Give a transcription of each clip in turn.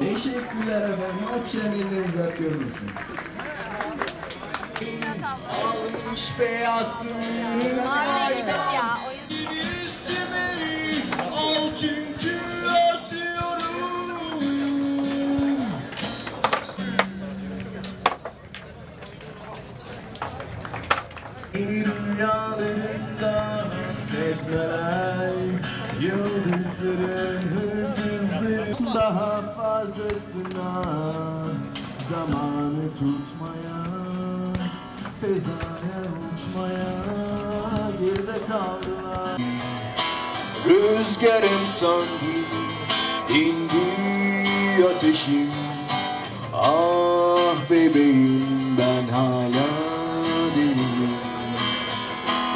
Teşekkürler efendim. Alkışların ellerinizi öpüyor musun? Almış beyazlığına Mavi ya. O yüzden. Üstüme fazlasına Zamanı tutmaya Fezaya uçmaya Geride kaldılar. Rüzgarım söndü indi ateşim. Ah bebeğim ben hala deliyim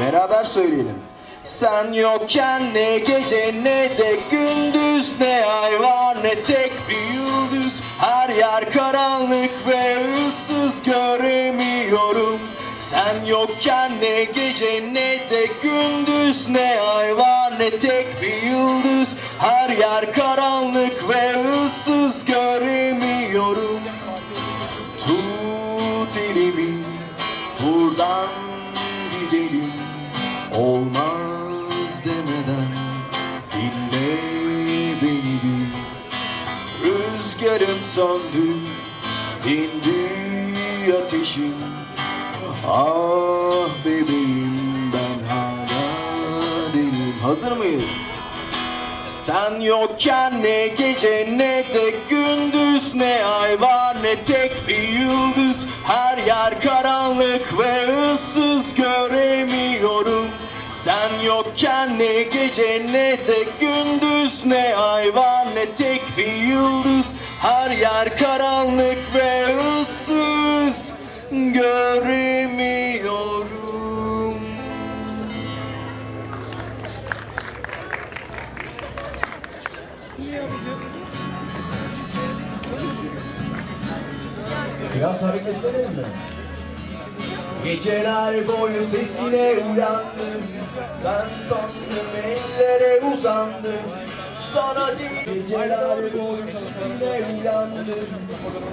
Beraber söyleyelim. Sen yokken ne gece ne de gündüz Ne ay var ne tek bir yıldız. Her yer karanlık ve ıssız göremiyorum. Sen yokken ne gece ne de gündüz Ne ay var ne tek bir yıldız. Her yer karanlık ve ıssız göremiyorum. Tut elimi buradan söndü indi ateşim. Ah bebeğim ben hala değilim. Hazır mıyız? Sen yokken ne gece ne de gündüz. Ne ay var ne tek bir yıldız. Her yer karanlık ve ıssız göremiyorum. Sen yokken ne gece ne de gündüz. Ne ay var ne tek bir yıldız Her yer karanlık ve ıssız göremiyorum. Biraz hareketlenelim mi? Geceler boyu sesine uyandım. Sen sandım ellere uzandım Sana değil. Boyu sesine uyandım.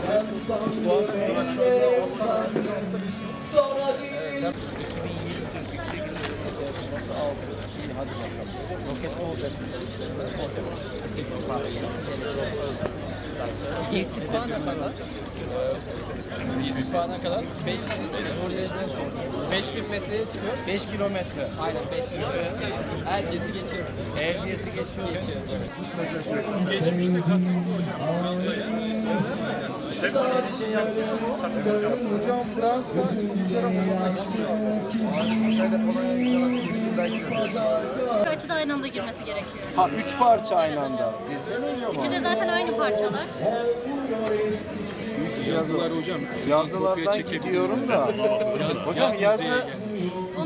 Sen sandım ellere uzandım Sana değil. İrtifa ne kadar? İrtifa ne kadar? 5 5000 metreye çıkıyor. 5 kilometre. Aynen 5 metre. Erciyes'i geçiyor. Erciyes'i geçiyor. Geçiyor. Geçmişte katıldı hocam Fransa'ya. Hocam Fransa aynı anda girmesi gerekiyor. Ha üç parça aynı anda. Üçü de zaten aynı parçalar. Yazılar hocam. kopya Yazılardan gidiyorum da. Hocam yazı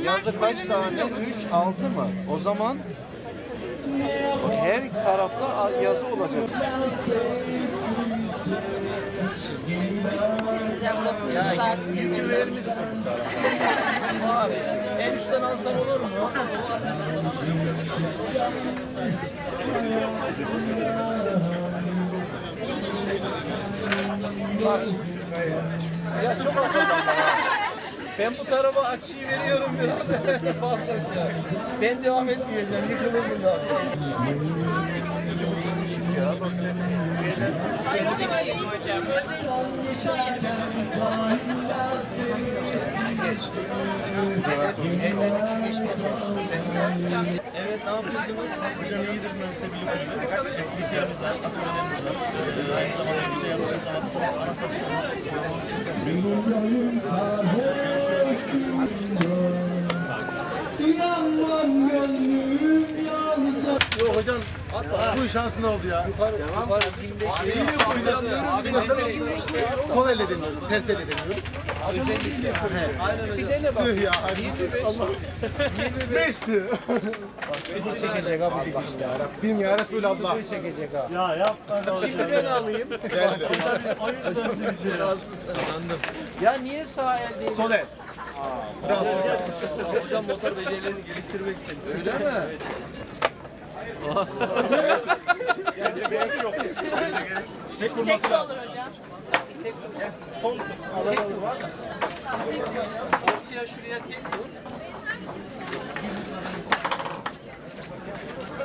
yazı kaç tane? önünde olur. 3, 6 mı? O zaman her tarafta yazı olacak. Ya yüzü vermişsin bu tarafa. Abi en üstten alsam olur mu? Bak şimdi. Ya çok bana. Ben bu tarafa açıyı veriyorum biraz fazla şey. Ben devam etmeyeceğim. Yıkılır bundan sonra. Ya bak sen Evet ne yapıyorsunuz? Hocam iyidir mühendisler bilim kulübü. Etkinliklerimiz var, atölyelerimiz var. Ee, aynı zamanda üçte yazılım tanıtımız, anlatabiliyoruz. İnanmam gönlüm yansa Yok hocam bu şansın oldu ya. Yukarı 25 Sol elle deniyoruz, ters elle deniyoruz. Özellikle. Bir dene bak. Tüh ya. Allah. Messi. Messi çekecek abi bir işte. Rabbim ya Resulallah. çekecek ha. Ya yapma. Şimdi ben alayım. Geldi. Ya niye sağ el değil? Sol el. Hocam motor becerilerini geliştirmek için. Öyle mi? Yani belki yok. Tek vurması lazım. Son tek vur var. Ortaya şuraya tek vur.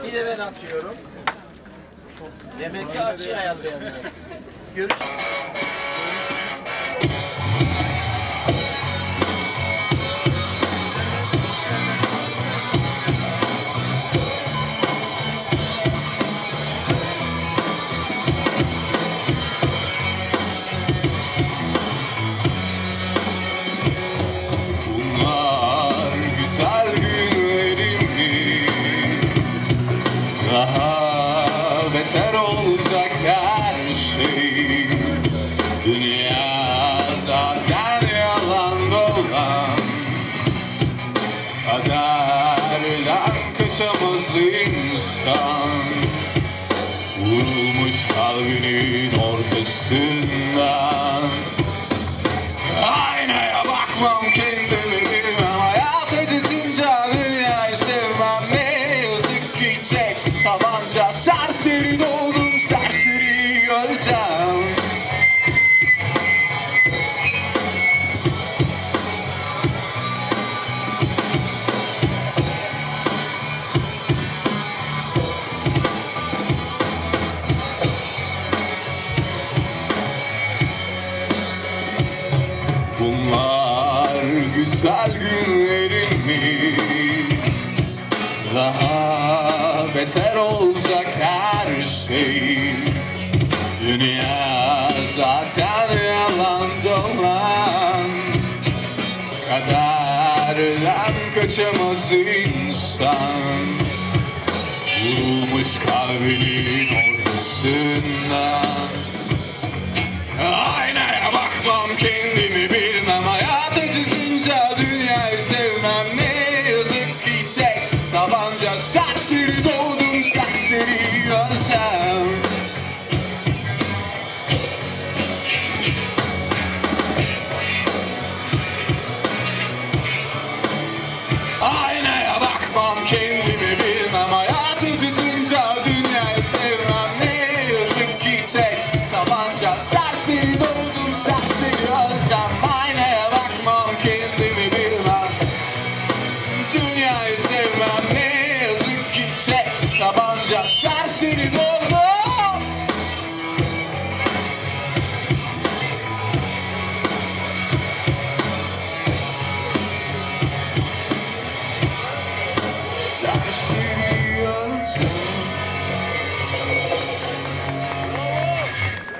Bir de ben atıyorum. Demek ki açıyı ayarlayamıyorum. Görüş. Daha beter olacak her şey. Dünya zaten yalan dolan. Kaderden kaçamaz insan. Vurulmuş kalbinin ortasından. Aynaya bakmam kendimi Serseri doğdum Dünya zaten yalan dolan. Kaderden kaçamaz insan. Vurulmuş kalbinin ortasından